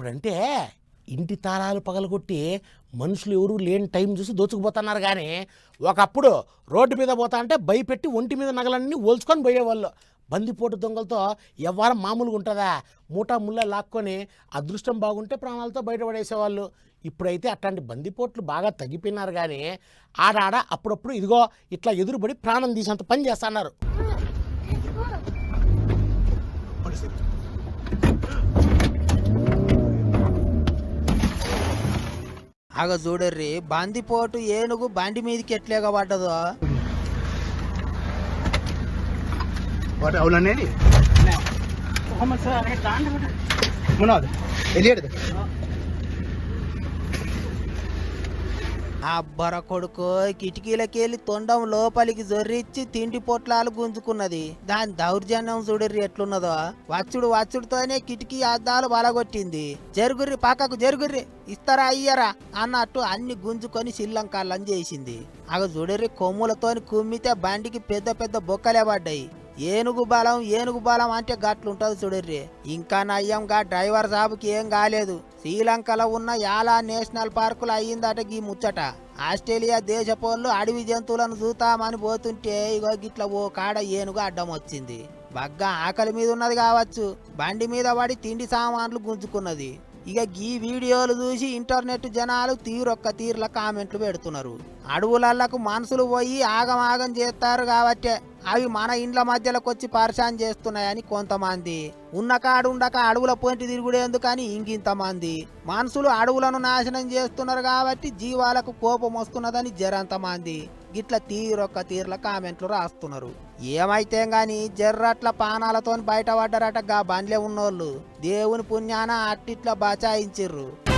ఇప్పుడంటే ఇంటి తాళాలు పగలగొట్టి మనుషులు ఎవరు లేని టైం చూసి దోచుకుపోతున్నారు కానీ ఒకప్పుడు రోడ్డు మీద పోతా అంటే భయపెట్టి ఒంటి మీద నగలన్నీ ఓల్చుకొని పోయేవాళ్ళు. బందిపోటు దొంగలతో వ్యవహారం మామూలుగా ఉంటుందా? మూటా ముళ్ళ లాక్కొని అదృష్టం బాగుంటే ప్రాణాలతో బయటపడేసేవాళ్ళు ఇప్పుడైతే అట్లాంటి బందిపోట్లు బాగా తగ్గిపోయినారు కానీ ఆడాడ అప్పుడప్పుడు ఇదిగో ఇట్లా ఎదురుబడి ప్రాణం తీసేంత పని చేస్తున్నారు. ఆగ చూడర్రి. బందిపోటు ఏనుగు బండి మీదకి ఎట్లేగా పడ్డదో? వాట్ అవునండి మునాద్ ఆ కొడుకు కిటికీలకెళ్ళి తొండం లోపలికి జొర్రిచ్చి తిండి పొట్లాలు గుంజుకున్నది. దాని దౌర్జన్యం చూడర్రి ఎట్లున్నదో. వచ్చుడు వచ్చుడుతోనే కిటికీ అద్దాలు బలగొట్టింది. జరుగుర్రి పక్కకు జరుగుర్రి ఇస్తారా అయ్యరా అన్నట్టు అన్ని గుంజుకొని సిల్లంకల్లం చేసింది. అగ చూడర్రి కొమ్ములతోని కుమ్మితే బండికి పెద్ద పెద్ద బొక్కలే పడ్డాయి. ఏనుగు బలం ఏనుగు బలం అంటే గట్లుంటది చూడర్రి. ఇంకా నయ్యంగా డ్రైవర్ సాబుకి ఏం కాలేదు. శ్రీలంకలో ఉన్న యాలా నేషనల్ పార్కులు అయ్యిందట గీ ముచ్చట. ఆస్ట్రేలియా దేశపోళ్ళు అడవి జంతువులను చూతామని పోతుంటే ఇగో గిట్ల ఓ కాడ ఏనుగు అడ్డం వచ్చింది బగ్గా ఆకలి మీద ఉన్నది కావచ్చు. బండి మీద పడి తిండి సామాన్లు గుంజుకున్నది. ఇక గీ వీడియోలు చూసి ఇంటర్నెట్ జనాలు తీరొక్క తీరుల కామెంట్లు పెడుతున్నారు. అడవులకు మనుషులు పోయి ఆగమాగం చేస్తారు కాబట్టే అవి మన ఇండ్ల మధ్యలోకి వచ్చి పరిశాన్ చేస్తున్నాయని కొంతమంది. ఉన్న కాడుండక అడవుల పొంటి తిరుగుడేందుకని ఇంకింతమంది మనుషులు అడవులను నాశనం చేస్తున్నారు కాబట్టి జీవాలకు కోపం వస్తున్నదని జరంతమంది. గిట్ల తీరొక్క తీర్ల కామెంట్లు రాస్తున్నారు. ఏమైతే గాని జర్రట్ల పానాలతోని బయటపడ్డరట గా బండ్లే ఉన్నోళ్ళు. దేవుని పుణ్యాన అట్టిట్ల బచాయించిర్రు.